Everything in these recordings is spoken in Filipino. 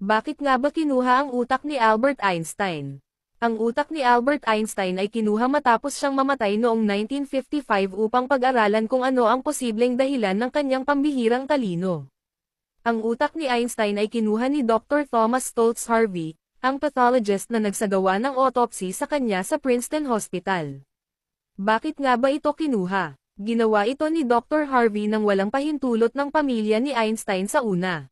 Bakit nga ba kinuha ang utak ni Albert Einstein? Ang utak ni Albert Einstein ay kinuha matapos siyang mamatay noong 1955 upang pag-aralan kung ano ang posibleng dahilan ng kanyang pambihirang talino. Ang utak ni Einstein ay kinuha ni Dr. Thomas Stoltz Harvey, ang pathologist na nagsagawa ng autopsy sa kanya sa Princeton Hospital. Bakit nga ba ito kinuha? Ginawa ito ni Dr. Harvey nang walang pahintulot ng pamilya ni Einstein sa una.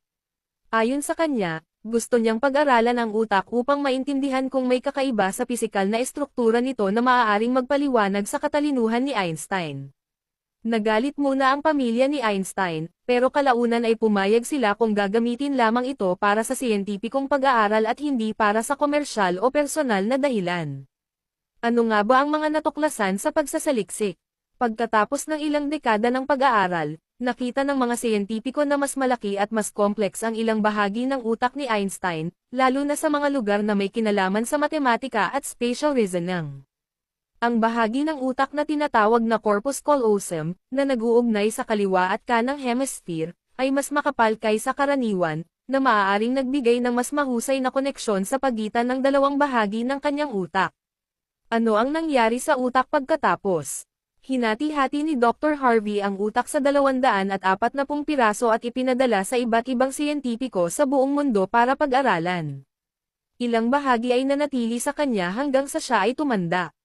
Ayon sa kanya, gusto niyang pag-aralan ang utak upang maintindihan kung may kakaiba sa pisikal na estruktura nito na maaaring magpaliwanag sa katalinuhan ni Einstein. Nagalit muna ang pamilya ni Einstein, pero kalaunan ay pumayag sila kung gagamitin lamang ito para sa siyentipikong pag-aaral at hindi para sa komersyal o personal na dahilan. Ano nga ba ang mga natuklasan sa pagsasaliksik? Pagkatapos ng ilang dekada ng pag-aaral, nakita ng mga siyentipiko na mas malaki at mas kompleks ang ilang bahagi ng utak ni Einstein, lalo na sa mga lugar na may kinalaman sa matematika at spatial reasoning. Ang bahagi ng utak na tinatawag na corpus callosum, na nag-uugnay sa kaliwa at kanang hemisphere, ay mas makapal kaysa karaniwan, na maaaring nagbigay ng mas mahusay na koneksyon sa pagitan ng dalawang bahagi ng kanyang utak. Ano ang nangyari sa utak pagkatapos? Hinati-hati ni Dr. Harvey ang utak sa 240 piraso at ipinadala sa iba't ibang siyentipiko sa buong mundo para pag-aralan. Ilang bahagi ay nanatili sa kanya hanggang sa siya ay tumanda.